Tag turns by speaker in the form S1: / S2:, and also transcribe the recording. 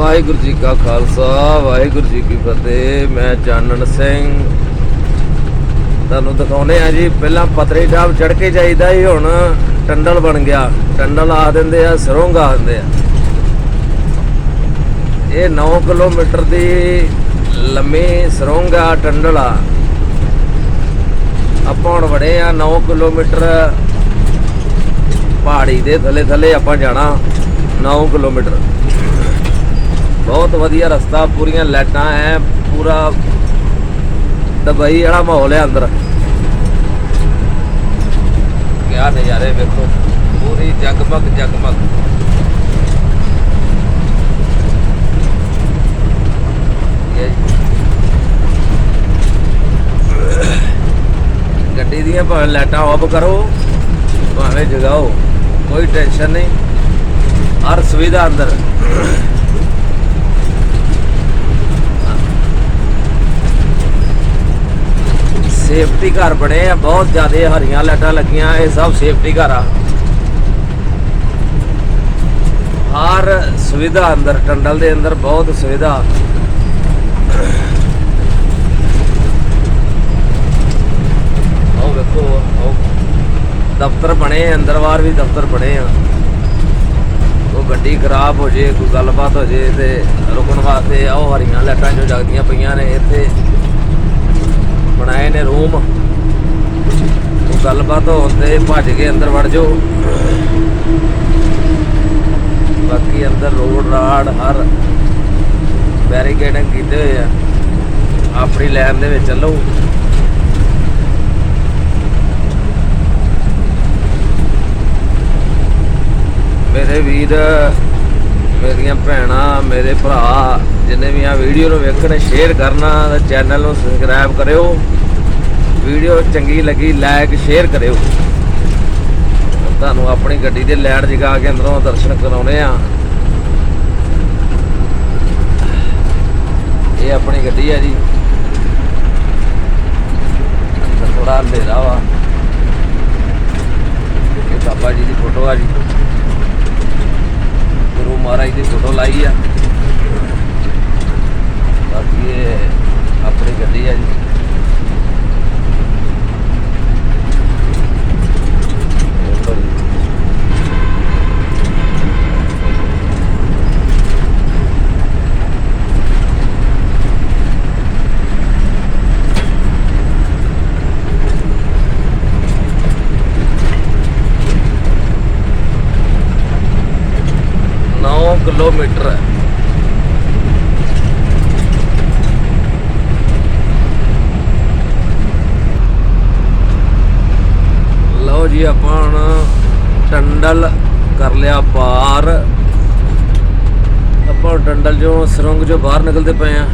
S1: ਵਾਹਿਗੁਰੂ ਜੀ ਕਾ ਖਾਲਸਾ, ਵਾਹਿਗੁਰੂ ਜੀ ਕੀ ਫਤਿਹ। ਮੈਂ ਚਾਨਣ ਸਿੰਘ। ਤੁਹਾਨੂੰ ਦਿਖਾਉਨੇ ਆ ਜੀ, ਪਹਿਲਾਂ ਪਤਰੀ ਸਾਹਿਬ ਚੜ ਕੇ ਜਾਈਦਾ ਸੀ ਹੁਣ ਟੰਡਲ ਬਣ ਗਿਆ। ਟੰਡਲ ਆ ਦਿੰਦੇ ਆ, ਸਰੋਂਗ ਆ ਦਿੰਦੇ ਆ। ਇਹ 9 ਕਿਲੋਮੀਟਰ ਦੀ ਲੰਮੀ ਸਰੋਂਗ ਆ, ਟੰਡਲ ਆ। ਆਪਾਂ ਹੁਣ ਵੜੇ ਆ 9 ਕਿਲੋਮੀਟਰ ਪਹਾੜੀ ਦੇ ਥੱਲੇ ਥੱਲੇ ਆਪਾਂ ਜਾਣਾ 9 ਕਿਲੋਮੀਟਰ। ਬਹੁਤ ਵਧੀਆ ਰਸਤਾ, ਪੂਰੀਆਂ ਲਾਈਟਾਂ, ਐ ਪੂਰਾ ਦੁਬਈ ਵਾਲਾ ਮਾਹੌਲ ਹੈ ਅੰਦਰ। ਕਿਆ ਨਜ਼ਾਰੇ ਵੇਖੋ, ਪੂਰੀ ਜਗਮਗ ਜਗਮਗ। ਇਹ ਗੱਡੀ ਦੀਆਂ ਭਾਵੇਂ ਲਾਈਟਾਂ ਆਫ ਕਰੋ, ਭਾਵੇਂ ਜਗਾਓ, ਕੋਈ ਟੈਨਸ਼ਨ ਨਹੀਂ। ਹਰ ਸੁਵਿਧਾ ਅੰਦਰ। ਸੇਫਟੀ ਘਰ ਬਣੇ ਆ, ਬਹੁਤ ਜ਼ਿਆਦਾ ਹਰੀਆਂ ਲਾਈਟਾਂ ਲੱਗੀਆਂ, ਇਹ ਸਭ ਸੇਫਟੀ ਘਰ ਆ। ਹਰ ਸੁਵਿਧਾ ਅੰਦਰ, ਟੰਡਲ ਦੇ ਅੰਦਰ ਬਹੁਤ ਸੁਵਿਧਾ। ਉਹ ਵੇਖੋ ਉਹ ਦਫ਼ਤਰ ਬਣੇ ਅੰਦਰ ਬਾਹਰ ਵੀ ਦਫ਼ਤਰ ਬਣੇ ਆ। ਉਹ ਗੱਡੀ ਖਰਾਬ ਹੋ ਜੇ, ਕੋਈ ਗੱਲਬਾਤ ਹੋ ਜੇ ਤੇ ਰੁਕਣ ਵਾਸਤੇ ਆ ਉਹ ਹਰੀਆਂ ਲਾਈਟਾਂ ਜੋ ਜਗਦੀਆਂ ਪਈਆਂ ਨੇ ਇੱਥੇ। ਉਹ ਹੁੰਦੇ ਭੱਜ ਕੇ ਅੰਦਰ ਵੜ ਜਾਓ। ਬਾਕੀ ਅੰਦਰ ਰੋਡ ਰਾੜ ਹਰ ਬੈਰੀਕੇਡਿੰਗ ਕੀਤੇ ਹੋਏ ਆ। ਆਪਣੀ ਲਾਈਨ ਦੇ ਵਿੱਚ ਚੱਲੋ। ਮੇਰੇ ਵੀਰ, ਮੇਰੀਆਂ ਭੈਣਾਂ, ਮੇਰੇ ਭਰਾ, ਜਿੰਨੇ ਵੀ ਆ ਵੀਡੀਓ ਨੂੰ ਵੇਖਣ ਸ਼ੇਅਰ ਕਰਨਾ, ਤੇ ਚੈਨਲ ਨੂੰ ਸਬਸਕ੍ਰਾਈਬ ਕਰਿਓ। ਵੀਡੀਓ ਚੰਗੀ ਲੱਗੀ ਲਾਈਕ ਸ਼ੇਅਰ ਕਰਿਓ। ਤੁਹਾਨੂੰ ਆਪਣੀ ਗੱਡੀ ਦੇ ਲਾਈਟ ਜਗਾ ਕੇ ਅੰਦਰੋਂ ਦਰਸ਼ਨ ਕਰਾਉਣੇ ਆ। ਇਹ ਆਪਣੀ ਗੱਡੀ ਆ ਜੀ। ਥੋੜਾ ਹਨੇਰਾ ਵਾ। ਇਹ ਬਾਬਾ ਜੀ ਦੀ ਫੋਟੋ ਆ ਜੀ। ਗੁਰੂ ਮਹਾਰਾਜ ਦੀ ਫੋਟੋ ਲਾਈ ਆ। ਬਾਕੀ ਇਹ ਆਪਣੀ ਗੱਡੀ ਆ ਜੀ ਦੇਖੋ ਜੀ। ਨੌ ਕਿਲੋਮੀਟਰ ਹੈ। ਲਓ ਜੀ, ਆਪਾਂ ਹੁਣ ਟੰਡਲ ਕਰ ਲਿਆ ਪਾਰ ਆਪਾਂ ਹੁਣ ਟੰਡਲ ਚੋਂ ਸਰੰਗ ਚੋਂ ਬਾਹਰ ਨਿਕਲਦੇ ਪਏ ਆ